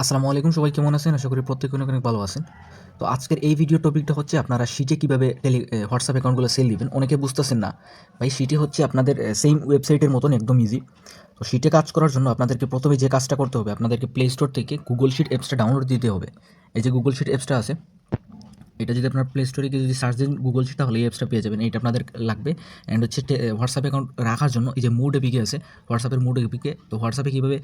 আসসালামু আলাইকুম, সবাই কেমন আছেন? আশা করি প্রত্যেকে অনেক অনেক ভালো আছেন। তো আজকের এই ভিডিও টপিকটা হচ্ছে আপনারা শিটে কীভাবে টেলি হোয়াটসঅ্যাপ অ্যাকাউন্টগুলো সেল দিবেন? অনেকে বুঝতেছেন না। ভাই সিটে হচ্ছে আপনাদের সেম ওয়েবসাইটের মতন একদম ইজি তো সিটে কাজ করার জন্য আপনাদেরকে প্রথমে যে কাজটা করতে হবে, আপনাদেরকে প্লে স্টোর থেকে গুগল শিট অ্যাপসটা ডাউনলোড দিতে হবে। এই যে গুগল শিট অ্যাপসটা আছে এটা যদি আপনার প্লে স্টোরে যদি সার্চ দিন গুগল শিট তাহলে এই অ্যাপসটা পেয়ে যাবেন। এইটা আপনাদের লাগবে। অ্যান্ড হচ্ছে হোয়াটসঅ্যাপ অ্যাকাউন্ট রাখার জন্য এই যে মুড এপিকে আছে হোয়াটসঅ্যাপের মুড এপিকে তো হোয়াটসঅ্যাপে কীভাবে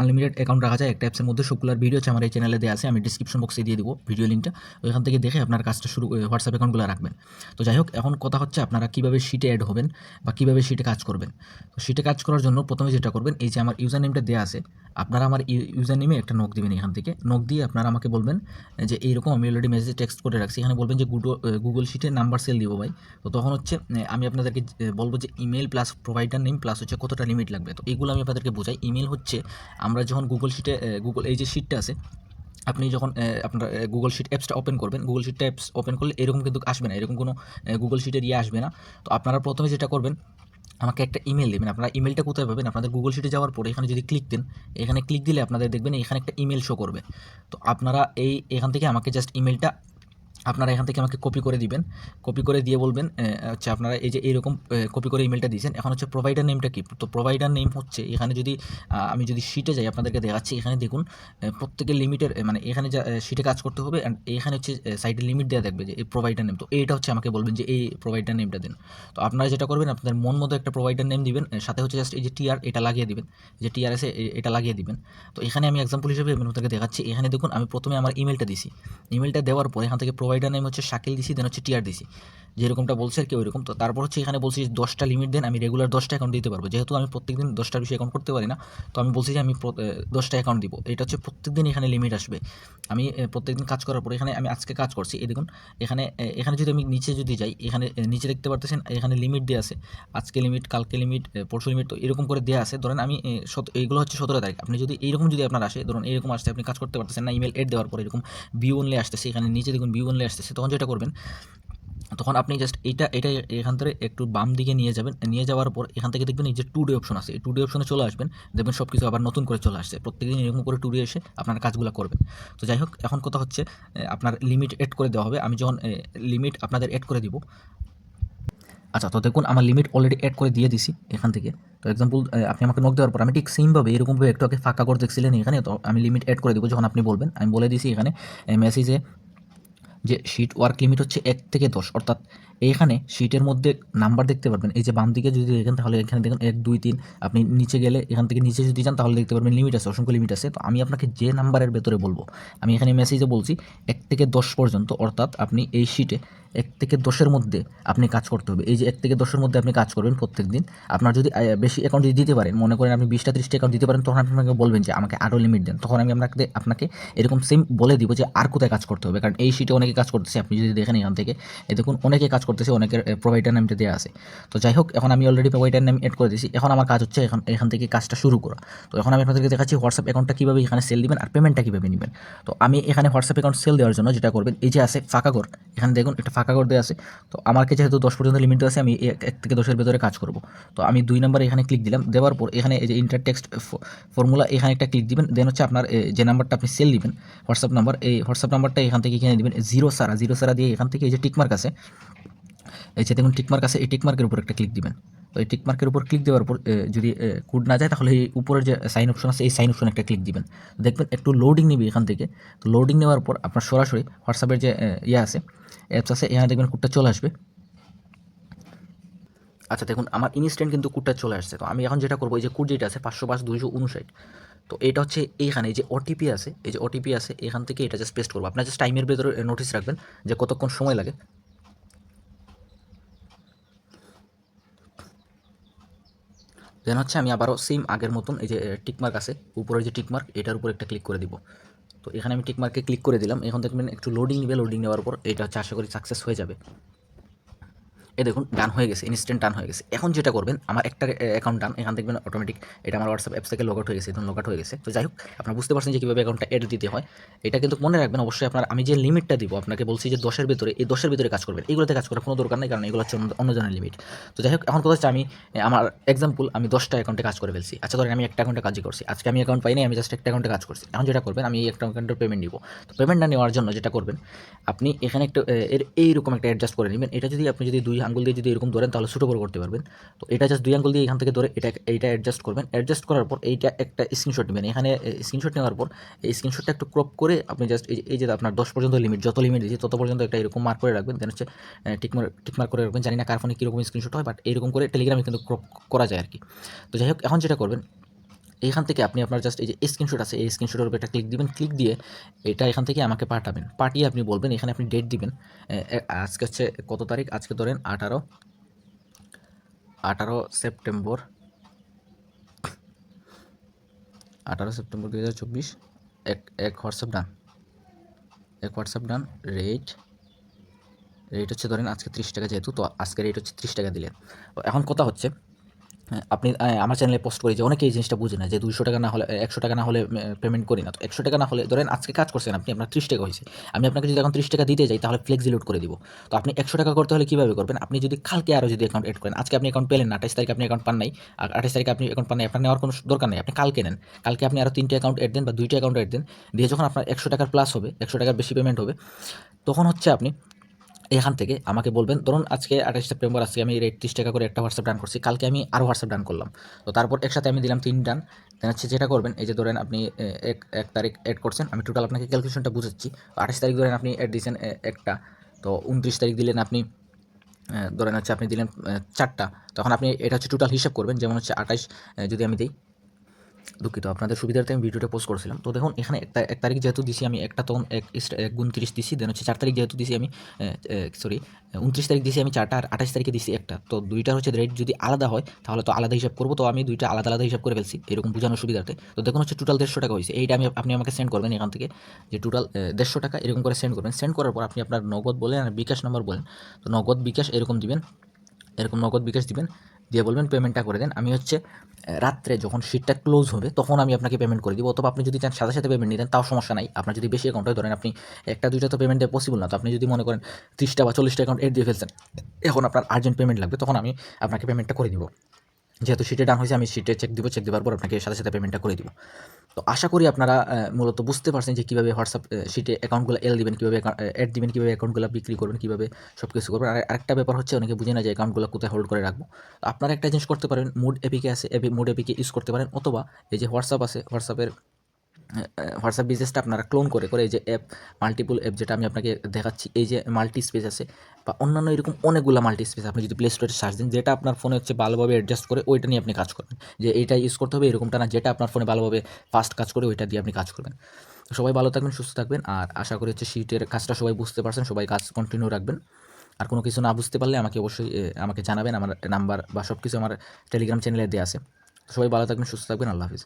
আনলিমিটেড অ্যাকাউন্ট রাখা যায়, একটা অ্যাপসের মধ্যে সবগুলোর ভিডিও আছে আমার এই চ্যানেলে দেওয়া আছে, আমি ডিসক্রিপশন বক্সে দিয়ে দিব ভিডিও লিঙ্কটা ওইখান থেকে দেখে আপনার কাজটা শুরু হোয়াটসঅ্যাপ অ্যাকাউন্টগুলো রাখবেন। তো যাই হোক, এখন কথা হচ্ছে আপনারা কীভাবে শিটে অ্যাড হবেন বা কীভাবে শিটে কাজ করবেন। তো শিটে কাজ করার জন্য প্রথমে যেটা করবেন, এই যে আমার ইউজার নেমটা দেওয়া আছে, আপনারা আমার ইউজার নেমে একটা নক দেবেন এখান থেকে। নক দিয়ে আপনারা আমাকে বলবেন যে, এইরকম আমি অলরেডি মেসেজ টেক্সট করে রাখছি এখানে বলবেন যে গুগল গুগল শিটে নাম্বার সেল দিব ভাই। তো তখন হচ্ছে আমি আপনাদেরকে বলব যে email plus provider name plus হচ্ছে কতটা লিমিট লাগবে। তো এগুলো আমি আপনাদেরকে বোঝাই। ইমেল হচ্ছে, আমরা যখন গুগল শিটে গুগল এই যে শিটটা আছে, আপনি যখন আপনার গুগল শিট অ্যাপসটা ওপেন করবেন, গুগল শিট অ্যাপস ওপেন করলে এরকম কিন্তু আসবে না। এরকম কোনো গুগল শিটের ইয়ে আসবে না। তো আপনারা প্রথমে যেটা করবেন, আমাকে একটা ইমেল দেবেন। আপনারা ইমেলটা কোথায় পাবেন? আপনাদের গুগল শিটে যাওয়ার পরে এখানে যদি ক্লিক দেন, এখানে ক্লিক দিলে আপনাদের দেখবেন এখানে একটা ইমেল শো করবে। তো আপনারা এই, এখান থেকে আমাকে জাস্ট ইমেলটা আপনারা এখান থেকে আমাকে কপি করে দিবেন। কপি করে দিয়ে বলবেন হচ্ছে আপনারা এই যে এইরকম কপি করে ইমেলটা দিয়েছেন, এখন হচ্ছে প্রোভাইডার নেমটা কি? তো প্রোভাইডার নেম হচ্ছে, এখানে যদি আমি যদি শিটে যাই, আপনাদেরকে দেখাচ্ছি, এখানে দেখুন প্রত্যেকের লিমিটের মানে এখানে যা শিটে কাজ করতে হবে অ্যান্ড এখানে হচ্ছে সাইডে লিমিট দেওয়া থাকবে যে, এই প্রোভাইডার নেম তো এইটা হচ্ছে আমাকে বলবেন যে, এই প্রোভাইডার নেমটা দিন। তো আপনারা যেটা করবেন, আপনাদের মন মতো একটা প্রোভাইডার নেম দিবেন সাথে হচ্ছে জাস্ট এই যে টিআর এটা লাগিয়ে দিবেন। যে টিআর আছে এ- এটা লাগিয়ে দিবেন। তো এখানে আমি এক্সাম্পল হিসেবে আপনাকে দেখাচ্ছি, এখানে দেখুন, আমি প্রথমে আমার ইমেলটা দিছি। ইমেলটা দেওয়ার পর এখান থেকে প্রোভাইডার নেম হচ্ছে শাকিল দিছি দেন হচ্ছে টিআর দিছি। যেরকমটা বলছে আর কি ওইরকম। তো তারপর হচ্ছে এখানে বলছি দশটা লিমিট দেন, আমি রেগুলার দশটা অ্যাকাউন্ট দিতে পারব। যেহেতু আমি প্রত্যেকদিন দশটার বেশি অ্যাকাউন্ট করতে পারি না, তো আমি বলছি যে আমি দশটা অ্যাকাউন্ট দিব। এটা হচ্ছে প্রত্যেকদিন এখানে লিমিট আসবে। আমি প্রত্যেকদিন কাজ করার পর এখানে আমি আজকে কাজ করছি। এই দেখুন, এখানে এখানে যদি আমি নিচে যদি যাই, এখানে নিচে দেখতে পারতেছেন, এখানে লিমিট দেওয়া আছে। আজকে লিমিট কালকে লিমিট পরশু লিমিট তো এরকম করে দেওয়া আছে। ধরেন আমি এইগুলো হচ্ছে সতেরো তারিখ। আপনি যদি এইরকম যদি আপনার আসে, ধরুন এরকম আসতে আপনি কাজ করতে পারতেছেন না ইমেল এড দেওয়ার পর এরকম ভিউ অনলি আসতেছে। এখানে নিচে দেখুন অনলি আসতেছে, তখন যেটা করবেন, তখন আপনি জাস্ট এইটা এটা এখান থেকে একটু বাম দিকে নিয়ে যাবেন, নিয়ে যাওয়ার পর এখান থেকে দেখবেন এই যে টু ডে অপশন আছে, এই টু ডে অপশনে চলে আসবেন, দেখবেন সব কিছু আবার নতুন করে চলে আসছে, প্রত্যেকদিন এরকম করে টু ডে এসে আপনার কাজগুলো করবেন। তো যাই হোক, এখন কথা হচ্ছে আপনার লিমিট এড করে দেওয়া হবে, আমি যখন লিমিট আপনাদের এড করে দিব আচ্ছা তো দেখুন আমার লিমিট অলরেডি অ্যাড করে দিয়ে দিছি এখান থেকে। তো এক্সাম্পল আপনি আমাকে নক দেওয়ার পর, আমি ঠিক সেমভাবে এরকমভাবে একটু আগে ফাঁকা করে দেখছিলেন এখানে, তো আমি লিমিট অ্যাড করে দেবো যখন আপনি বলবেন। আমি বলে দিছি এখানে মেসেজে যে শিট ওয়ার্ক লিমিট হচ্ছে এক থেকে দশ। অর্থাৎ এইখানে শিটের মধ্যে নাম্বার দেখতে পারবেন। এই যে বাম দিকে যদি দেখেন, তাহলে এখানে দেখুন এক, দুই, তিন। আপনি নিচে গেলে, এখান থেকে নিচে যদি যান, তাহলে দেখতে পারবেন লিমিট আছে, অসংখ্য লিমিট আছে। তো আমি আপনাকে যে নাম্বারের ভেতরে বলব, আমি এখানে মেসেজে বলছি, এক থেকে দশ পর্যন্ত। অর্থাৎ আপনি এই শিটে এক থেকে দশের মধ্যে আপনি কাজ করতে হবে। এই যে এক থেকে দশের মধ্যে আপনি কাজ করবেন প্রত্যেক দিন আপনার যদি বেশি অ্যাকাউন্ট যদি দিতে পারেন, মনে করেন আপনি বিশটা ত্রিশটা অ্যাকাউন্ট দিতে পারেন, তখন আপনি আমাকে বলবেন যে আমাকে আরও লিমিট দেন। তখন আমি আপনাকে আপনাকে এরকম সেম বলে দিব যে আর কোথায় কাজ করতে হবে। কারণ এই শিটে অনেকে কাজ করতেছে, আপনি যদি দেখেন এখান থেকে এই দেখুন অনেকে কাজ করতেছে, অনেকের প্রোভাইডার নামটা দেওয়া আছে। তো যাই হোক, এখন আমি অলরেডি প্রোভাইডার নাম এড করে দিয়েছি। এখন আমার কাজ হচ্ছে এখন, এখান থেকে কাজটা শুরু করা। তো এখন আমি আপনাদেরকে দেখাচ্ছি হোয়াটসঅ্যাপ অ্যাকাউন্টটা কীভাবে এখানে সেল দিবেন আর পেমেন্টটা কীভাবে নেবেন। তো আমি এখানে হোয়াটসঅ্যাপ অ্যাকাউন্ট সেল দেওয়ার জন্য যেটা করবেন, এই যে আছে ফাঁকা ঘর। এখানে দেখুন একটা ফাঁকা করে দেওয়া আছে, তো আমাকে যেহেতু দশ পর্যন্ত লিমিট আছে, আমি এক থেকে দশের ভেতরে কাজ করব। তো আমি দুই নম্বরে এখানে ক্লিক দিলাম, দেওয়ার পর এখানে এই যে ইন্টার টেক্সট ফর্মুলা এখানে একটা ক্লিক দিবেন দেন হচ্ছে আপনার যে নাম্বারটা আপনি সেল দিবেন হোয়াটসঅ্যাপ নাম্বার এই হোয়াটসঅ্যাপ নাম্বারটা এখান থেকে এখানে দিবেন জিরো সারা জিরো সারা দিয়ে এখান থেকে এই যে টিকমার্ক আছে, এই যে দেখুন টিকমার্ক আছে, এই টিকমার্কের উপর একটা ক্লিক দিবেন। তো এই টিকমার্কের উপর ক্লিক দেওয়ার পর যদি কোড না যায়, তাহলে এই উপরের যে সাইন অপশন আছে, এই সাইন অপশন একটা ক্লিক দিবেন। দেখবেন একটু লোডিং নিবে এখান থেকে। তো লোডিং নেওয়ার পর আপনার সরাসরি হোয়াটসঅ্যাপের যে ইয়ে আছে অ্যাপস আছে, এখানে দেখবেন কোডটা চলে আসবে। আচ্ছা দেখুন, আমার ইনস্ট্যান্ট কিন্তু কোডটা চলে আসছে। তো আমি এখন যেটা করব, এই যে কোড যেটা আছে, পাঁচশো পাঁচ, দুইশো উনষাট। তো এটা হচ্ছে এইখানে, এই যে ওটিপি আছে, এই যে ওটিপি আছে, এখান থেকে এটা জাস্ট পেস্ট করব। আপনার জাস্ট টাইমের ভেতরে নোটিস রাখবেন যে কতক্ষণ সময় লাগে। দেন হচ্ছে আমি আবারও সেম আগের মতন এই যে টিকমার্ক আছে, উপরের যে টিকমার্ক এটার উপর একটা ক্লিক করে দিব। তো এখানে আমি টিকমার্কে ক্লিক করে দিলাম, এখন দেখবেন একটু লোডিং নেবে লোডিং নেওয়ার পর এটা হচ্ছে আশা করি সাকসেস হয়ে যাবে। এ দেখুন ডান হয়ে গেছে ইনস্ট্যান্ট ডান হয়ে গেছে। এখন যেটা করবেন, আমার একটা অ্যাকাউন্ট ডান এখান দেখবেন অটোমেটিক এটা আমার হোয়াটসঅ্যাপ অ্যাপস থেকে লগ আউট হয়ে গেছে এখন লগ আউট হয়ে গেছে। তো যাই হোক, আপনারা বুঝতে পারছেন যে কীভাবে অ্যাকাউন্টটা এড দিতে হয়। এটা কিন্তু মনে রাখবেন, অবশ্যই আপনার, আমি যে লিমিটটা দিব, আপনাকে বলছি যে দশের ভিতরে, এই দশের ভিতরে কাজ করবেন। এগুলোতে কাজ করার কোনো দরকার নেই, কারণ এগুলো হচ্ছে অন্য- অন্যজনের লিমিট তো যাই হোক, এখন কথা হচ্ছে আমি আমার এক্সাম্পল আমি দশটা অ্যাকাউন্টে কাজ করে ফেলছি। আচ্ছা ধরেন আমি একটা অ্যাকাউন্টে কাজই করছি। আজকে আমি অ্যাকাউন্ট পাইনি, আমি জাস্ট একটা অ্যাকাউন্টে কাজ করছি। এখন যেটা করবেন, আমি এই একটা অ্যাকাউন্টের পেমেন্ট নিব। তো পেমেন্টটা নেওয়ার জন্য যেটা করবেন, আপনি এখানে একটা এইরকম একটা অ্যাডজাস্ট করে নেবেন। এটা যদি আপনি যদি দুই আঙ্গুল দিয়ে যদি এরকম ধরেন, তাহলে ছোটো করে করতে পারবেন। তো এটা জাস্ট দুই আঙ্গুল দিয়ে এখান থেকে ধরে এটা এইটা অ্যাডজাস্ট করবেন। অ্যাডজাস্ট করার পর এইটা একটা স্ক্রিনশট নেবেন। এখানে স্ক্রিনশট নেওয়ার পর এই স্ক্রিনশটটা একটু ক্রপ করে আপনি জাস্ট এই যে- আপনার দশ পর্যন্ত লিমিট যত লিমিট দিয়েছে, তত পর্যন্ত একটা এরকম মার্ক করে রাখবেন। দেন হচ্ছে টিকমার টিকমার্ক করে রাখবেন। জানি না কার ফোনে কীরকম স্ক্রিনশট হয় বাট এরকম করে টেলিগ্রামে কিন্তু ক্রপ করা যায় আর কি। তো যাই হোক, এখন যেটা করবেন এইখান থেকে আপনি আপনার জাস্ট এই যে স্ক্রিনশট আছে, এই স্ক্রিনশটের উপর একটা ক্লিক দিবেন। ক্লিক দিয়ে এটা এখান থেকে আমাকে পাঠাবেন। পাঠিয়ে আপনি বলবেন, এখানে আপনি ডেট দিবেন। আজকে হচ্ছে কত তারিখ? আজকে ধরেন আঠারো আঠারো সেপ্টেম্বর। আঠারো সেপ্টেম্বর দু হাজার চব্বিশ। এক এক হোয়াটসঅ্যাপ ডান এক হোয়াটসঅ্যাপ ডান রেট রেট হচ্ছে ধরেন আজকে ত্রিশ টাকা যেহেতু, তো আজকে রেট হচ্ছে ত্রিশ টাকা দিলেন। এখন কথা হচ্ছে আপনি আমার চ্যানেলে পোস্ট করি যে অনেকে এই জিনিসটা বুঝে না যে দুইশো টাকা না হলে একশো টাকা না হলে পেমেন্ট করি না। তো একশো টাকা না হলে, ধরেন আজকে কাজ করছেন আপনি, আপনার ত্রিশ টাকা হয়েছে। আমি আপনাকে যদি এখন ত্রিশ টাকা দিতে যাই, তাহলে ফ্লেক্সি লোড করে দিব। তো আপনি একশো টাকা করতে হলে কীভাবে করবেন? আপনি যদি কালকে আরও যদি অ্যাকাউন্ট এড করেন, আজকে আপনি অ্যাকাউন্ট পেলেন না, আঠাশ তারিখে আপনি অ্যাকাউন্ট পান নাই, আর আঠাশ তারিখে আপনি অ্যাকাউন্ট পান নাই, আপনার নেওয়ার কোনো দরকার নেই, আপনি কালকে নেন। কালকে আপনি আরও তিনটে অ্যাকাউন্ট এড দেন বা দুইটা অ্যাকাউন্ট এড দেন, দিয়ে যখন আপনার একশো টাকার প্লাস হবে, একশো টাকার বেশি পেমেন্ট হবে, তখন হচ্ছে আপনি এখান থেকে আমাকে বলবেন, ধরুন আজকে আঠাশ সেপ্টেম্বর, আজকে আমি রেট ত্রিশ টাকা করে একটা হোয়াটসঅ্যাপ ডান করছি, কালকে আমি আরও হোয়াটসঅ্যাপ ডান করলাম। তো তারপর একসাথে আমি দিলাম তিন ডান দেন হচ্ছে যেটা করবেন, এই যে ধরেন আপনি এক এক তারিখ অ্যাড করছেন, আমি টোটাল আপনাকে ক্যালকুলেশনটা বুঝাচ্ছি। আঠাশ তারিখ ধরেন আপনি অ্যাড দিয়েছেন একটা, তো উনত্রিশ তারিখ দিলেন আপনি ধরেন হচ্ছে আপনি দিলেন চারটা, তখন আপনি এটা হচ্ছে টোটাল হিসাব করবেন, যেমন হচ্ছে আঠাশ যদি আমি দিই দুঃখিত, আপনাদের সুবিধার্থে আমি ভিডিওটা পোস্ট করছিলাম। তো দেখুন, এখানে এক তা- এক তারিখ যেহেতু দিছি আমি একটা তখন এক এক গুণ তিরিশ দিছি দেন হচ্ছে চার তারিখ যেহেতু দিছি আমি সরি উনত্রিশ তারিখ দিছি আমি চারটা আর আঠাশ তারিখে দিছি একটা। তো দুইটার হচ্ছে রেট যদি আলাদা হয়, তাহলে তো আলাদা হিসাব করব, তো আমি দুইটা আলাদা আলাদা হিসাব করে ফেলছি, এরকম বোঝানোর সুবিধার্থে। তো দেখুন হচ্ছে টোটাল দেড়শো টাকা হয়েছে। এইটা আমি আপনি আমাকে সেন্ড করবেন এখান থেকে, যে টোটাল দেড়শো টাকা এরকম করে সেন্ড করবেন। সেন্ড করার পর আপনি আপনার নগদ বলেন আর বিকাশ নাম্বার বলেন। তো নগদ বিকাশ এরকম দিবেন, এরকম নগদ বিকাশ দিবেন দিয়ে বলবেন পেমেন্টটা করে দেন। আমি হচ্ছে রাত্রে যখন শিটটা ক্লোজ হবে, তখন আমি আপনাকে পেমেন্ট করে দিব। অথবা আপনি যদি চান সাথে সাথে পেমেন্ট দেন তাও সমস্যা নাই। আপনার যদি বেশি অ্যাকাউন্ট হয়, ধরেন আপনি একটা, দুইটা তো পেমেন্ট দেওয়া পসিবল না। তো আপনি যদি মনে করেন ত্রিশটা বা চল্লিশটা অ্যাকাউন্ট এড দিয়ে ফেলছেন, এখন আপনার আর্জেন্ট পেমেন্ট লাগবে, তখন আমি আপনাকে পেমেন্টটা করে দিব। যেহেতু সিটে ডান হয়েছে, আমি সিটে চেক দিব চেক দেওয়ার পর আপনাকে সাথে সাথে পেমেন্টটা করে দিব। তো আশা করি আপনারা মূলত বুঝতে পারছেন যে কীভাবে হোয়াটসঅ্যাপ শিটে অ্যাকাউন্টগুলো এল দিবেন, কীভাবে অ্যাড দিবেন, কীভাবে অ্যাকাউন্টগুলো বিক্রি করবেন, কীভাবে সব কিছু করবেন। আর একটা ব্যাপার হচ্ছে, অনেকে বুঝে না যে অ্যাকাউন্টগুলো কোথায় হোল্ড করে রাখব। আপনারা একটা জিনিস করতে পারেন মুড এপিকে আছে এপি মুড এপিকে ইউজ করতে পারেন, অথবা এই যে হোয়াটসঅ্যাপ আছে হোয়াটসঅ্যাপের হোয়াটসঅ্যাপ বিজনেসটা আপনারা ক্লোন করে করে এই যে অ্যাপ মাল্টিপল অ্যাপ যেটা আমি আপনাকে দেখাচ্ছি, এই যে মাল্টি স্পেস আছে বা অন্যান্য এরকম অনেকগুলো মাল্টি স্পেস আপনি যদি প্লে স্টোরে সার্চ দিন, যেটা আপনার ফোনে হচ্ছে ভালোভাবে অ্যাডজাস্ট করে, ওইটা নিয়ে আপনি কাজ করবেন। যে এইটা ইউজ করতে হবে, এরকমটা না, যেটা আপনার ফোনে ভালোভাবে ফাস্ট কাজ করে, ওইটা দিয়ে আপনি কাজ করবেন। সবাই ভালো থাকবেন, সুস্থ থাকবেন, আর আশা করি হচ্ছে শীটের কাজটা সবাই বুঝতে পারছেন, সবাই কাজ কন্টিনিউ রাখবেন। আর কোনো কিছু না বুঝতে পারলে আমাকে অবশ্যই আমাকে জানাবেন, আমার নাম্বার বা সব কিছু আমার টেলিগ্রাম চ্যানেলে দেওয়া আছে। সবাই ভালো থাকবেন, সুস্থ থাকবেন, আল্লাহ হাফিজ।